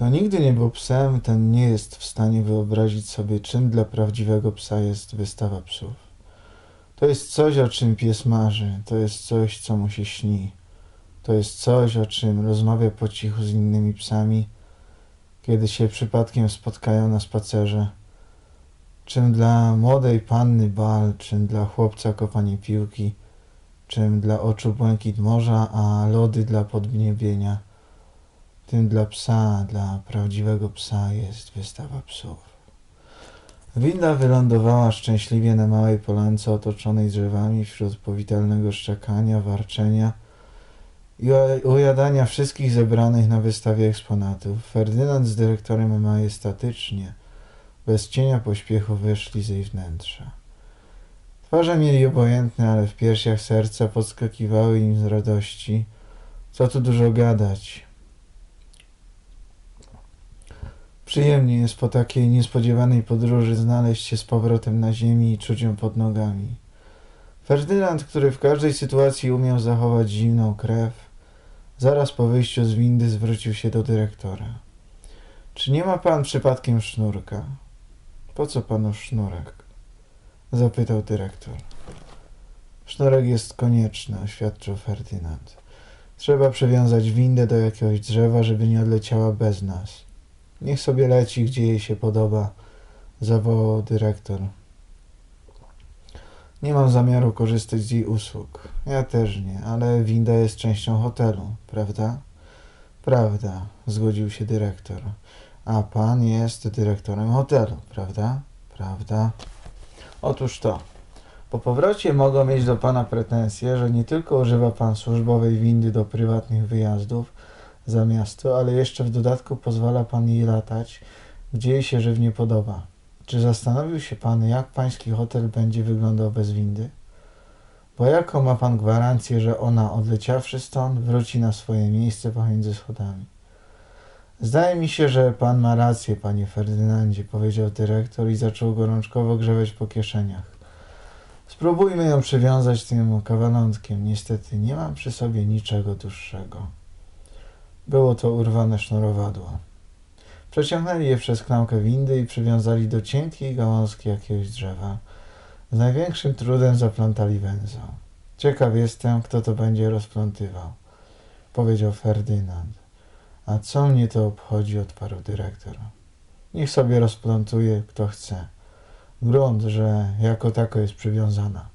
Kto nigdy nie był psem, ten nie jest w stanie wyobrazić sobie, czym dla prawdziwego psa jest wystawa psów. To jest coś, o czym pies marzy, to jest coś, co mu się śni. To jest coś, o czym rozmawia po cichu z innymi psami, kiedy się przypadkiem spotkają na spacerze. Czym dla młodej panny bal, czym dla chłopca kopanie piłki, czym dla oczu błękit morza, a lody dla podniebienia. Tym dla psa, dla prawdziwego psa jest wystawa psów. Winda wylądowała szczęśliwie na małej polance otoczonej drzewami wśród powitalnego szczekania, warczenia i ujadania wszystkich zebranych na wystawie eksponatów. Ferdynand z dyrektorem majestatycznie, bez cienia pośpiechu wyszli z jej wnętrza. Twarze mieli obojętne, ale w piersiach serca podskakiwały im z radości. Co tu dużo gadać. Przyjemnie jest po takiej niespodziewanej podróży znaleźć się z powrotem na ziemi i czuć ją pod nogami. Ferdynand, który w każdej sytuacji umiał zachować zimną krew, zaraz po wyjściu z windy zwrócił się do dyrektora. Czy nie ma pan przypadkiem sznurka? Po co panu sznurek? Zapytał dyrektor. Sznurek jest konieczny, oświadczył Ferdynand. Trzeba przywiązać windę do jakiegoś drzewa, żeby nie odleciała bez nas. Niech sobie leci, gdzie jej się podoba, zawołał dyrektor. Nie mam zamiaru korzystać z jej usług. Ja też nie, ale winda jest częścią hotelu, prawda? Prawda, zgodził się dyrektor. A pan jest dyrektorem hotelu, prawda? Prawda. Otóż to. Po powrocie mogą mieć do pana pretensje, że nie tylko używa pan służbowej windy do prywatnych wyjazdów, za miasto, ale jeszcze w dodatku pozwala pan jej latać, gdzie jej się żywnie podoba. Czy zastanowił się pan, jak pański hotel będzie wyglądał bez windy? Bo jaką ma pan gwarancję, że ona, odleciawszy stąd, wróci na swoje miejsce pomiędzy schodami? Zdaje mi się, że pan ma rację, panie Ferdynandzie, powiedział dyrektor i zaczął gorączkowo grzewać po kieszeniach. Spróbujmy ją przywiązać tym kawalątkiem. Niestety nie mam przy sobie niczego dłuższego. Było to urwane sznurowadło. Przeciągnęli je przez klamkę windy i przywiązali do cienkiej gałązki jakiegoś drzewa. Z największym trudem zaplątali węzeł. Ciekaw jestem, kto to będzie rozplątywał, powiedział Ferdynand. A co mnie to obchodzi, odparł dyrektor. Niech sobie rozplątuje, kto chce. Grunt, że jako tako jest przywiązana.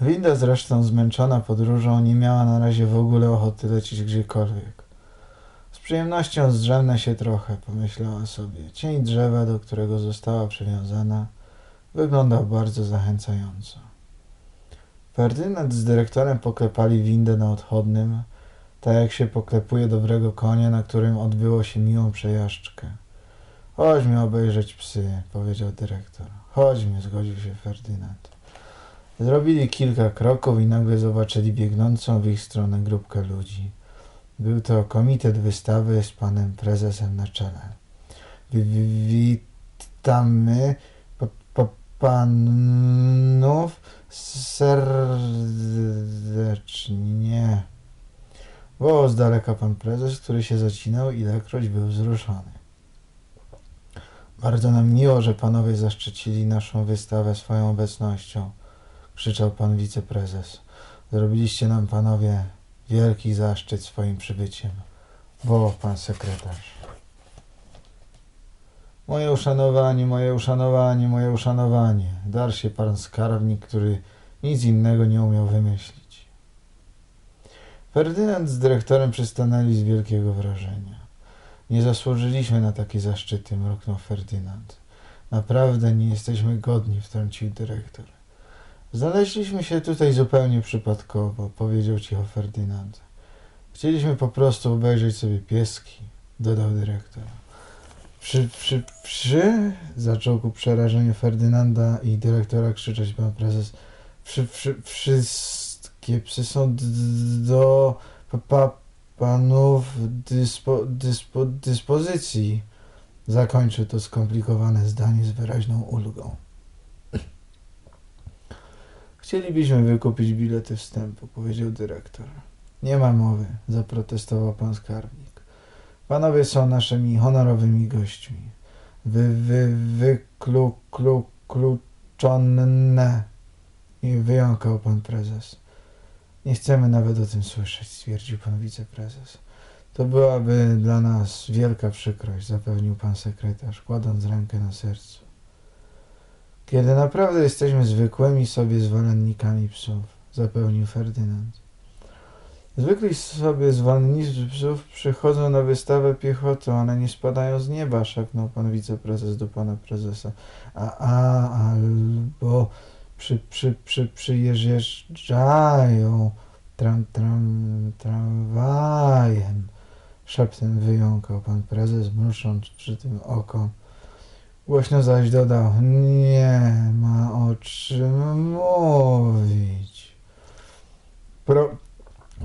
Winda zresztą zmęczona podróżą nie miała na razie w ogóle ochoty lecieć gdziekolwiek. Z przyjemnością zdrzemnę się trochę, pomyślała sobie. Cień drzewa, do którego została przywiązana, wyglądał bardzo zachęcająco. Ferdynand z dyrektorem poklepali windę na odchodnym, tak jak się poklepuje dobrego konia, na którym odbyło się miłą przejażdżkę. Chodźmy obejrzeć psy, powiedział dyrektor. Chodźmy, zgodził się Ferdynand. Zrobili kilka kroków i nagle zobaczyli biegnącą w ich stronę grupkę ludzi. Był to komitet wystawy z panem prezesem na czele. Witamy panów serdecznie. Wołał z daleka pan prezes, który się zacinał, ilekroć był wzruszony. Bardzo nam miło, że panowie zaszczycili naszą wystawę swoją obecnością krzyczał pan wiceprezes. Zrobiliście nam panowie wielki zaszczyt swoim przybyciem. Wołał pan sekretarz. Moje uszanowanie, moje uszanowanie, moje uszanowanie. Dar się pan skarbnik, który nic innego nie umiał wymyślić. Ferdynand z dyrektorem przystanęli z wielkiego wrażenia. Nie zasłużyliśmy na takie zaszczyty, mruknął Ferdynand. Naprawdę nie jesteśmy godni, wtrącił dyrektor. Znaleźliśmy się tutaj zupełnie przypadkowo, powiedział cicho Ferdynand. Chcieliśmy po prostu obejrzeć sobie pieski, dodał dyrektor. Przy, przy, przy, zaczął ku przerażeniu Ferdynanda i dyrektora krzyczeć pan prezes. Przy, przy, wszystkie psy są do pa, panów dyspo, dyspo, dyspozycji. Zakończył to skomplikowane zdanie z wyraźną ulgą. Chcielibyśmy wykupić bilety wstępu, powiedział dyrektor. Nie ma mowy, zaprotestował pan skarbnik. Panowie są naszymi honorowymi gośćmi. Wy, wy, wyklu, klu, kluczone. I wyjąkał pan prezes. Nie chcemy nawet o tym słyszeć, stwierdził pan wiceprezes. To byłaby dla nas wielka przykrość, zapewnił pan sekretarz, kładąc rękę na sercu. Kiedy naprawdę jesteśmy zwykłymi sobie zwolennikami psów, zapełnił Ferdynand. Zwykli sobie zwolennicy psów przychodzą na wystawę piechoty, one nie spadają z nieba, szepnął pan wiceprezes do pana prezesa. A, a albo przy, przy, przy, przyjeżdżają tram, tram, tramwajem. Szeptem wyjąkał pan prezes, mrucząc przy tym oko. Głośno zaś dodał, nie ma o czym mówić. Pro,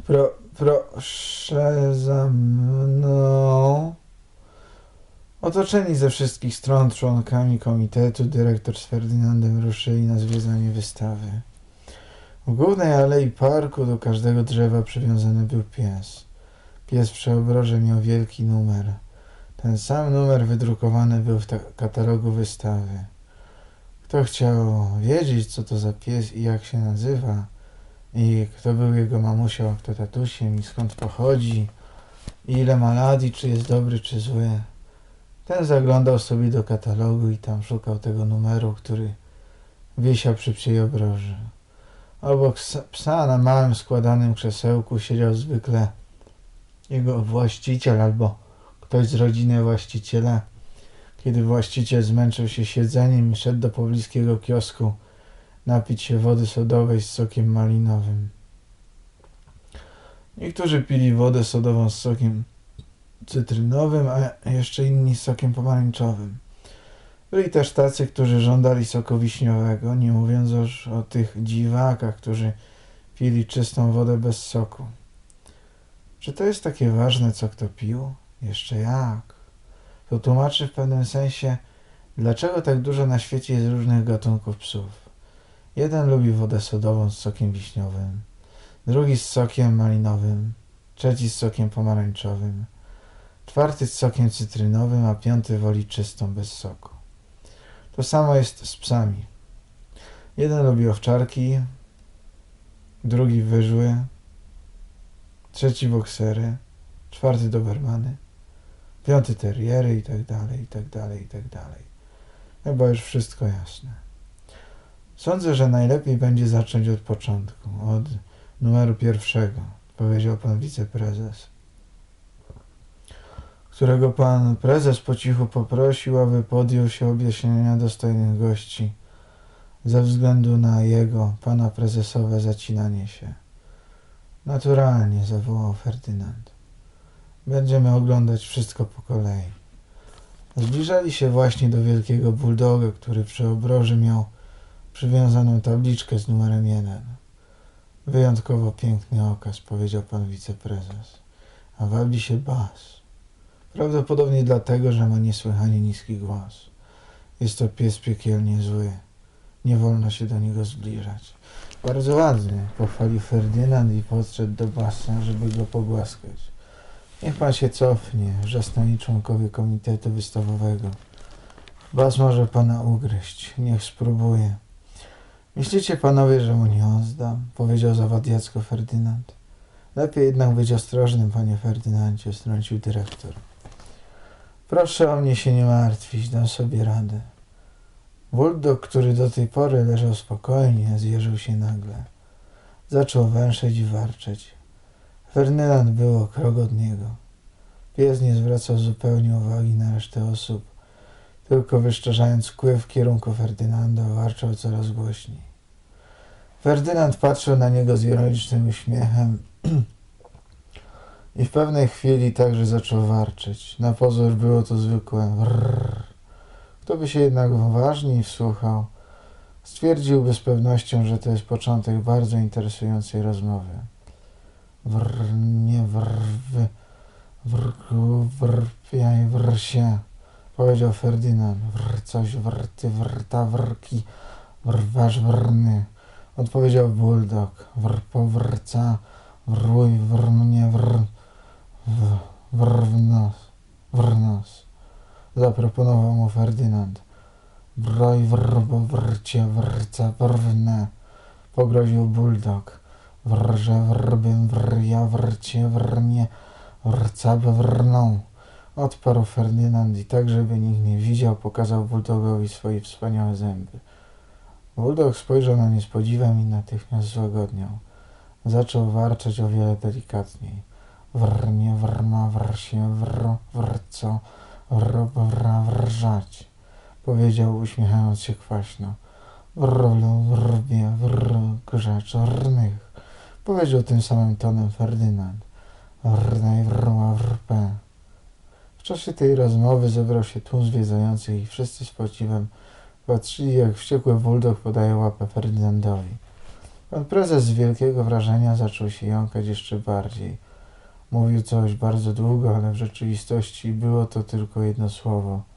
pro, proszę za mną. Otoczeni ze wszystkich stron członkami komitetu, dyrektor z Ferdynandem ruszyli na zwiedzanie wystawy. W głównej alei parku do każdego drzewa przywiązany był pies. Pies w przeobroże miał wielki numer. Ten sam numer wydrukowany był w katalogu wystawy. Kto chciał wiedzieć, co to za pies i jak się nazywa, i kto był jego mamusią, a kto tatusiem, i skąd pochodzi, i ile ma lat, i czy jest dobry, czy zły, ten zaglądał sobie do katalogu i tam szukał tego numeru, który wisiał przy psiej obroży. Obok psa na małym składanym krzesełku siedział zwykle jego właściciel albo ktoś z rodziny właściciela. Kiedy właściciel zmęczył się siedzeniem szedł do pobliskiego kiosku napić się wody sodowej z sokiem malinowym. Niektórzy pili wodę sodową z sokiem cytrynowym, a jeszcze inni z sokiem pomarańczowym. Byli też tacy, którzy żądali soku wiśniowego, nie mówiąc już o tych dziwakach, którzy pili czystą wodę bez soku. Czy to jest takie ważne, co kto pił? Jeszcze jak. To tłumaczy w pewnym sensie, dlaczego tak dużo na świecie jest różnych gatunków psów. Jeden lubi wodę sodową z sokiem wiśniowym, drugi z sokiem malinowym, trzeci z sokiem pomarańczowym, czwarty z sokiem cytrynowym, a piąty woli czystą bez soku. To samo jest z psami. Jeden lubi owczarki, drugi wyżły, trzeci boksery, czwarty dobermany, piąty terriery i tak dalej, i tak dalej, i tak dalej. Chyba już wszystko jasne. Sądzę, że najlepiej będzie zacząć od początku, od numeru pierwszego, powiedział pan wiceprezes, którego pan prezes po cichu poprosił, aby podjął się objaśnienia dostojnych gości ze względu na jego, pana prezesowe zacinanie się. Naturalnie, zawołał Ferdynand. Będziemy oglądać wszystko po kolei. Zbliżali się właśnie do wielkiego bulldoga, który przy obroży miał przywiązaną tabliczkę z numerem jeden. Wyjątkowo piękny okaz, powiedział pan wiceprezes. A wabi się bas. Prawdopodobnie dlatego, że ma niesłychanie niski głos. Jest to pies piekielnie zły. Nie wolno się do niego zbliżać. Bardzo ładny, pochwalił Ferdynand i podszedł do basa, żeby go pogłaskać. Niech pan się cofnie, wrzasnęli członkowie komitetu wystawowego. Bas może pana ugryźć. Niech spróbuje. Myślicie panowie, że mu nie oddam? Powiedział zawadiacko Ferdynand. Lepiej jednak być ostrożnym, panie Ferdynandzie, strącił dyrektor. Proszę o mnie się nie martwić, dam sobie radę. Bulldog, który do tej pory leżał spokojnie, zjeżył się nagle. Zaczął węszyć i warczeć. Ferdynand był o krok od niego. Pies nie zwracał zupełnie uwagi na resztę osób. Tylko wyszczerzając kły w kierunku Ferdynanda, warczał coraz głośniej. Ferdynand patrzył na niego z ironicznym uśmiechem i w pewnej chwili także zaczął warczeć. Na pozór było to zwykłe wrrr. Kto by się jednak uważniej wsłuchał, stwierdziłby z pewnością, że to jest początek bardzo interesującej rozmowy. Wrr, nie wrw, wrku, wrpiaj, wrsie powiedział Ferdynand. Wr, coś wrty, wrta, wrki, wrwasz, wrny. Odpowiedział Bulldog. Wr, powrca, wrój, wrmnie, wr, wr w nos. zaproponował mu Ferdynand. Broj wrbo wrcie wrce wrwne, pogroził bulldog. Wrże wrbym wrja wrcie wrnie, wrca wrną. Odparł Ferdynand i tak, żeby nikt nie widział, pokazał bulldogowi swoje wspaniałe zęby. Bulldog spojrzał na nie z podziwem i natychmiast złagodniał. Zaczął warczeć o wiele delikatniej. Wrnie, wrma, wrsie, wr, wrco, wr, wra, wrżać. Powiedział uśmiechając się kwaśno. Wrlu, wrbie, wr, grzecz, rnych. Powiedział tym samym tonem Ferdynand. Wrnej, wrła, wrpę. W czasie tej rozmowy zebrał się tłum zwiedzających i wszyscy z podziwem patrzyli, jak wściekły bulldog podaje łapę Ferdynandowi. Pan prezes z wielkiego wrażenia zaczął się jąkać jeszcze bardziej. Mówił coś bardzo długo, ale w rzeczywistości było to tylko jedno słowo –